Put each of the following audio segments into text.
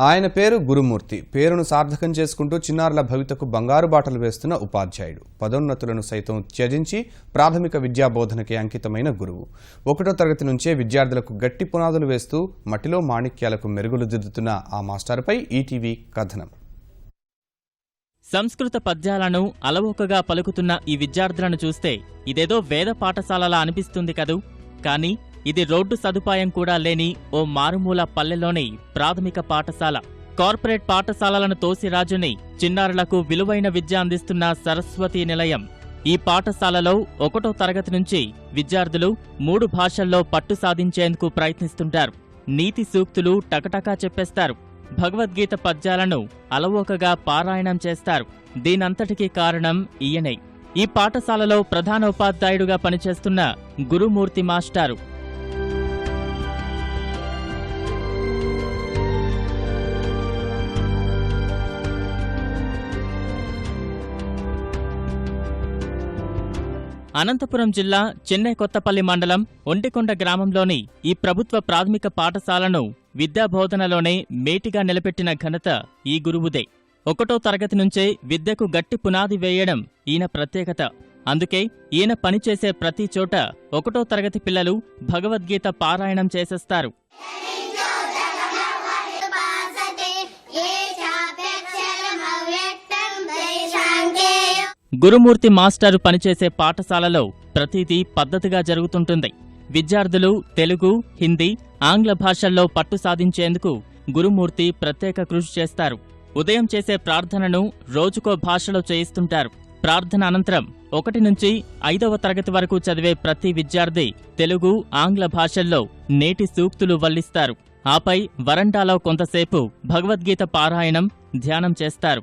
ఆయన పేరు గురుమూర్తి. పేరును సార్థకం చేసుకుంటూ చిన్నారుల భవితకు బంగారు బాటలు వేస్తున్న ఉపాధ్యాయుడు. పదోన్నతులను సైతం త్యజించి ప్రాథమిక విద్యాబోధనకి అంకితమైన గురువు. ఒకటో తరగతి నుంచే విద్యార్థులకు గట్టి పునాదులు వేస్తూ మట్టిలో మాణిక్యాలకు మెరుగులు దిద్దుతున్న ఆ మాస్టర్పై ఈటీవీ కథనం. సంస్కృత పద్యాలను అలవోకగా పలుకుతున్న ఈ విద్యార్థులను చూస్తే ఇదేదో వేద పాఠశాలలా అనిపిస్తుంది కదూ? కానీ ఇది రోడ్డు సదుపాయం కూడా లేని ఓ మారుమూల పల్లెలోని ప్రాథమిక పాఠశాల. కార్పొరేట్ పాఠశాలలను తోసిరాజుని చిన్నారులకు విలువైన విద్య అందిస్తున్న సరస్వతి నిలయం. ఈ పాఠశాలలో ఒకటో తరగతి నుంచి విద్యార్థులు మూడు భాషల్లో పట్టు సాధించేందుకు ప్రయత్నిస్తుంటారు. నీతి సూక్తులు టకటకా చెప్పేస్తారు. భగవద్గీత పద్యాలను అలవోకగా పారాయణం చేస్తారు. దీనంతటికీ కారణం ఈయనే. ఈ పాఠశాలలో ప్రధాన ఉపాధ్యాయుడుగా పనిచేస్తున్న గురుమూర్తి మాస్టారు. అనంతపురం జిల్లా చెన్నై కొత్తపల్లి మండలం ఒంటికొండ గ్రామంలోని ఈ ప్రభుత్వ ప్రాథమిక పాఠశాలను విద్యాబోధనలోనే మేటిగా నిలబెట్టిన ఘనత ఈ గురువుదే. ఒకటో తరగతి నుంచే విద్యకు గట్టి పునాది వేయడం ఈయన ప్రత్యేకత. అందుకే ఈయన పనిచేసే ప్రతి చోట ఒకటో తరగతి పిల్లలు భగవద్గీత పారాయణం చేసేస్తారు. గురుమూర్తి మాస్టారు పనిచేసే పాఠశాలలో ప్రతిదీ పద్ధతిగా జరుగుతుంటుంది. విద్యార్థులు తెలుగు హిందీ ఆంగ్ల భాషల్లో పట్టు సాధించేందుకు గురుమూర్తి ప్రత్యేక కృషి చేస్తారు. ఉదయం చేసే ప్రార్థనను రోజుకో భాషలో చేయిస్తుంటారు. ప్రార్థన అనంతరం ఒకటి నుంచి ఐదవ తరగతి వరకు చదివే ప్రతి విద్యార్థి తెలుగు ఆంగ్ల భాషల్లో నేటి సూక్తులు వల్లిస్తారు. ఆపై వరండాలో కొంతసేపు భగవద్గీత పారాయణం ధ్యానం చేస్తారు.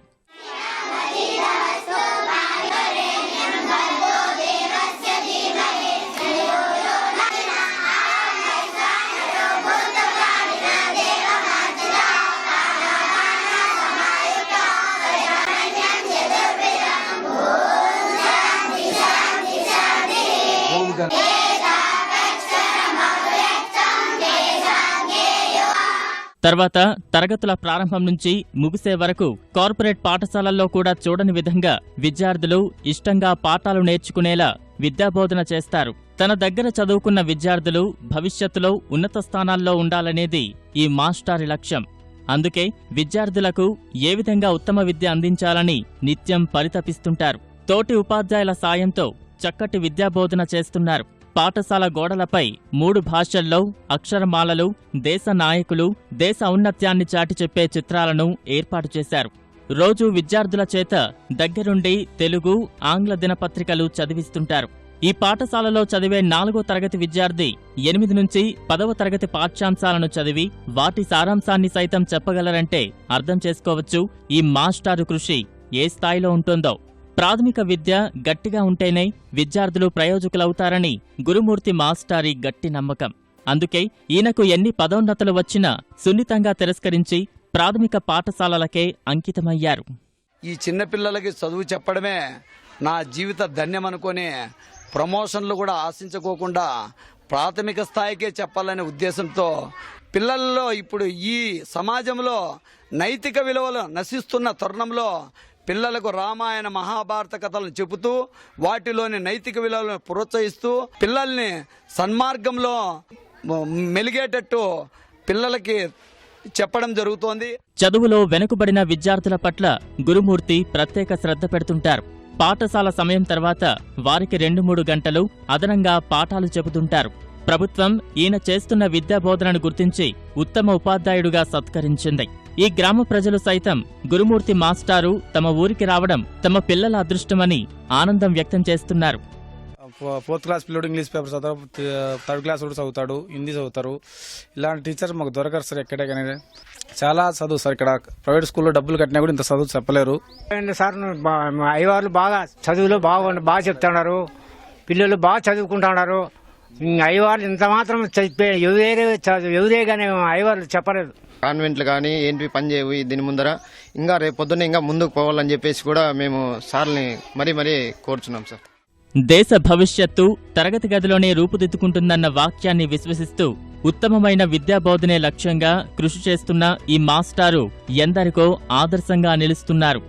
తర్వాత తరగతుల ప్రారంభం నుంచి ముగిసే వరకు కార్పొరేట్ పాఠశాలల్లో కూడా చూడని విధంగా విద్యార్థులు ఇష్టంగా పాఠాలు నేర్చుకునేలా విద్యాబోధన చేస్తారు. తన దగ్గర చదువుకున్న విద్యార్థులు భవిష్యత్తులో ఉన్నత స్థానాల్లో ఉండాలనేది ఈ మాస్టారి లక్ష్యం. అందుకే విద్యార్థులకు ఏ విధంగా ఉత్తమ విద్య అందించాలని నిత్యం పరితపిస్తుంటారు. తోటి ఉపాధ్యాయుల సాయంతో చక్కటి విద్యాబోధన చేస్తున్నారు. పాఠశాల గోడలపై మూడు భాషల్లో అక్షరమాలలు దేశ నాయకులు దేశ ఔన్నత్యాన్ని చాటి చెప్పే చిత్రాలను ఏర్పాటు చేశారు. రోజు విద్యార్థుల చేత దగ్గరుండి తెలుగు ఆంగ్ల దినపత్రికలు చదివిస్తుంటారు. ఈ పాఠశాలలో చదివే నాలుగో తరగతి విద్యార్థి ఎనిమిది నుంచి పదవ తరగతి పాఠ్యాంశాలను చదివి వాటి సారాంశాన్ని సైతం చెప్పగలరంటే అర్థం చేసుకోవచ్చు ఈ మాస్టారు కృషి ఏ స్థాయిలో ఉంటుందో. ప్రాథమిక విద్య గట్టిగా ఉంటేనే విద్యార్థులు ప్రయోజకులవుతారని గురుమూర్తి మాస్టారి గట్టి నమ్మకం. అందుకే ఈయనకు ఎన్ని పదోన్నతులు వచ్చినా సున్నితంగా తిరస్కరించి ప్రాథమిక పాఠశాలలకే అంకితమయ్యారు. ఈ చిన్నపిల్లలకి చదువు చెప్పడమే నా జీవిత ధన్యమనుకొని ప్రమోషన్లు కూడా ఆశించుకోకుండా ప్రాథమిక స్థాయికే చెప్పాలనే ఉద్దేశంతో పిల్లల్లో ఇప్పుడు ఈ సమాజంలో నైతిక విలువలు నశిస్తున్న తరుణంలో పిల్లలకు రామాయణ మహాభారత కథలను చెబుతూ వాటిలోని నైతిక విలువలను ప్రోత్సహిస్తూ పిల్లల్ని సన్మార్గంలో మెలిగేటట్టు పిల్లలకి చెప్పడం జరుగుతోంది. చదువులో వెనుకబడిన విద్యార్థుల పట్ల గురుమూర్తి ప్రత్యేక శ్రద్ధ పెడుతుంటారు. పాఠశాల సమయం తర్వాత వారికి రెండు మూడు గంటలు అదనంగా పాఠాలు చెబుతుంటారు. ప్రభుత్వం ఈయన చేస్తున్న విద్యాబోధనను గుర్తించి ఉత్తమ ఉపాధ్యాయుడుగా సత్కరించింది. ఈ గ్రామ ప్రజలు సైతం గురుమూర్తి మాస్టారు తమ ఊరికి రావడం తమ పిల్లల అదృష్టమని ఆనందం వ్యక్తం చేస్తున్నారు. ఫోర్త్ క్లాస్ పిల్లడు ఇంగ్లీష్ పేపర్ చదువు థర్డ్ క్లాస్ కూడా చదువుతాడు హిందీ చదువుతారు. ఇలాంటి టీచర్ మాకు దొరకరు సార్ ఎక్కడే కానీ. చాలా చదువు సార్ ఇక్కడ. ప్రైవేట్ స్కూల్లో డబ్బులు కట్టినా కూడా ఇంత చదువు చెప్పలేరు. అండి సార్ అయ్యవార్లు బాగా చదువులో బాగా బాగా చెప్తున్నారు. పిల్లలు బాగా చదువుకుంటున్నారు. అయ్యవార్లు ఇంత మాత్రం చెప్పే ఎవరే ఎవరే కానీ అయ్యవార్లు చెప్పలేదు. కాన్వెంట్లు కానీ ఏంటి పని చేయవు దీని ముందర. ఇంకా రేపు పొద్దున్న ఇంకా ముందుకు పోవాలని చెప్పేసి కూడా మేము సార్ని మరీ మరీ కోరుచున్నాం సార్. దేశ భవిష్యత్తు తరగతి గదిలోనే రూపుదిద్దుకుంటుందన్న వాక్యాన్ని విశ్వసిస్తూ ఉత్తమమైన విద్యాబోధనే లక్ష్యంగా కృషి చేస్తున్న ఈ మాస్టారు ఎందరికో ఆదర్శంగా నిలుస్తున్నారు.